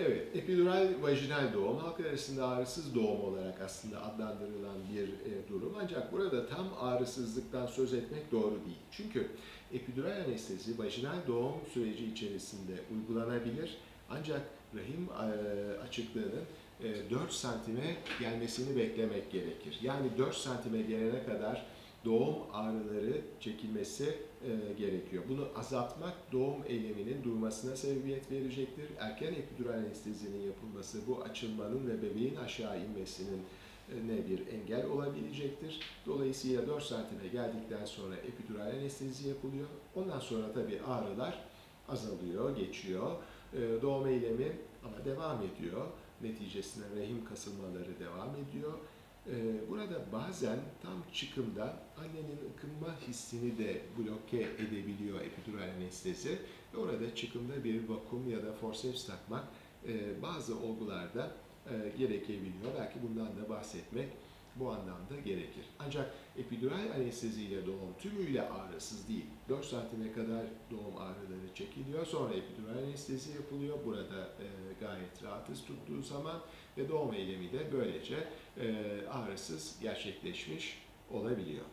Evet, epidural vajinal doğum halk arasında ağrısız doğum olarak aslında adlandırılan bir e, durum. Ancak burada tam ağrısızlıktan söz etmek doğru değil. Çünkü epidural anestezi vajinal doğum süreci içerisinde uygulanabilir. Ancak rahim e, açıklığının e, 4 santime gelmesini beklemek gerekir. Yani 4 santime gelene kadar doğum ağrıları çekilmesi e, gerekiyor. Bunu azaltmak doğum eyleminin durmasına sebebiyet verecektir. Erken epidural anestezinin yapılması bu açılmanın ve bebeğin aşağı inmesinin e, ne bir engel olabilecektir. Dolayısıyla 4 santime geldikten sonra epidural anestezi yapılıyor. Ondan sonra tabii ağrılar azalıyor, geçiyor. E, Doğum eylemi ama devam ediyor. Neticesinde rahim kasılmaları devam ediyor. Ee, Burada bazen tam çıkımda annenin ıkınma hissini de bloke edebiliyor epidural anestezi. Orada çıkımda bir vakum ya da forceps takmak e, bazı olgularda e, gerekebiliyor. Belki bundan da bahsetmek bu anlamda gerekir. Ancak epidural anesteziyle doğum tümüyle ağrısız değil. 4 saatine kadar doğum ağrıları çekiliyor. Sonra epidural anestezi yapılıyor. Burada e, gayet rahatız tuttuğu zaman ve doğum eylemi de böylece ağrısız gerçekleşmiş olabiliyor.